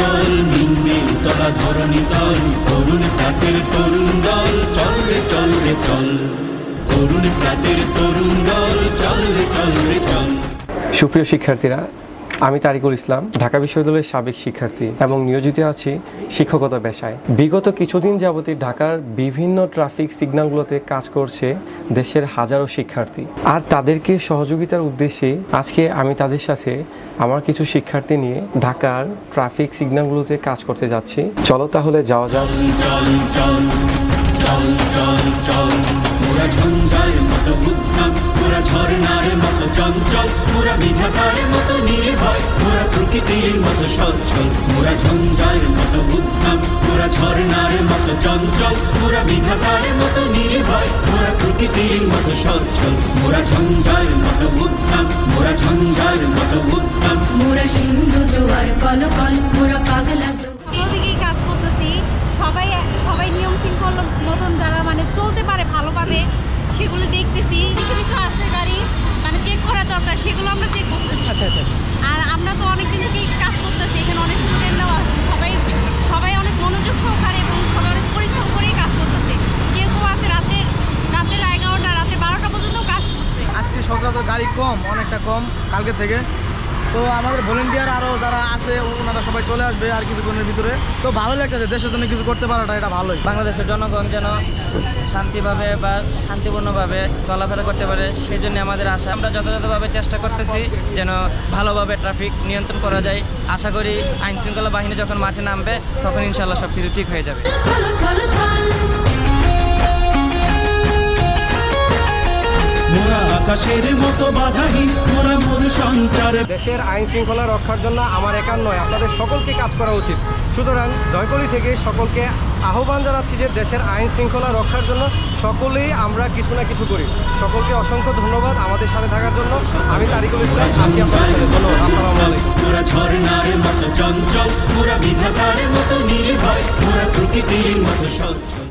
দল নিম্নে উতলা ধরণী তল অরুণ প্রাতের তরুণ দল, চল রে চল রে, চল। অরুণ প্রাতের তরুণ দল, চল রে চল রে, চল। সুপ্রিয় শিক্ষার্থীরা আমি তারিকুল ইসলাম, ঢাকা বিশ্ববিদ্যালয়ের সাবেক শিক্ষার্থী এবং নিয়োজিত আছি শিক্ষকতা পেশায়। বিগত কিছুদিন যাবতই ঢাকার বিভিন্ন ট্রাফিক সিগন্যালগুলোতে কাজ করছে দেশের হাজারো শিক্ষার্থী। আর তাদেরকে সহযোগিতার উদ্দেশ্যে আজকে আমি তাদের সাথে আমার কিছু শিক্ষার্থী নিয়ে ঢাকার ট্রাফিক সিগন্যালগুলোতে কাজ করতে যাচ্ছি। চলো তাহলে যাওয়া যাক। চঞ্চল মোরা বিধাতার মতো নির্ভয় মোরা প্রকৃতির মতো সচ্ছল মোরা ঝঞ্ঝার মতো উদ্যম মোরা ঝর্ণার মতো চঞ্চল মোরা বিধাতার মতো নির্ভয় মোরা প্রকৃতির মতো সচ্ছল মোরা ঝঞ্ঝার মতো উদ্যম মোরা ঝঞ্ঝার মতো উদ্যম মোরা সিন্ধু জোয়ার কলকল মোরা পাগলা কাজ করতেছি। সবাই সবাই নিয়ম শৃঙ্খল মতন যারা মানে চলতে পারে ভালোভাবে সেগুলো দেখতেছি। করা দরকার সেগুলো আমরা চেক করতেছি। আচ্ছা আচ্ছা আর আমরা তো অনেক দিন থেকেই কাজ করতেছি এখানে অনেক স্টুডেন্টরাও আছে সবাই সবাই অনেক মনোযোগ সহকারে এবং সবাই অনেক পরিশ্রম করেই কাজ করতেছে। কেউ কেউ আছে রাতের রাতের এগারোটা রাতে বারোটা পর্যন্ত কাজ করছে। আজকে সচরাচর গাড়ি কম অনেকটা কম কালকে থেকে। তো আমাদের ভলেন্টিয়ার আরও যারা আছে ওনারা সবাই চলে আসবে আর কিছুক্ষণের ভিতরে। তো ভালো লাগতেছে দেশের জন্য কিছু করতে পারাটা এটা ভালোই। বাংলাদেশের জনগণ যেন শান্তিভাবে বা শান্তিপূর্ণভাবে চলাফেরা করতে পারে সেই জন্য আমাদের আশা। আমরা যথাযথভাবে চেষ্টা করতেছি যেন ভালোভাবে ট্রাফিক নিয়ন্ত্রণ করা যায়। আশা করি আইনশৃঙ্খলা বাহিনী যখন মাঠে নামবে তখন ইনশাল্লাহ সব কিছু ঠিক হয়ে যাবে। আকাশের মতো বাধাহীন মোরা মোর সঞ্চার। দেশের আইন শৃঙ্খলা রক্ষার জন্য আমার একার নয় আপনাদের সকলকে কাজ করা উচিত। সুতরাং জয়কলি থেকে সকলকে আহ্বান জানাচ্ছি যে দেশের আইন শৃঙ্খলা রক্ষার জন্য সকলেই আমরা কিছু না কিছু করি। সকলকে অসংখ্য ধন্যবাদ আমাদের সাথে থাকার জন্য। আমি তারিকুল ইসলাম আছি আপনাদের সাথে ধন্যবাদ। আসসালামু আলাইকুম। মোরা ঝর্ণার মতো চঞ্চল মোরা বিধাতার মতো নির্ভয় মোরা প্রকৃতির মতো সচ্ছল।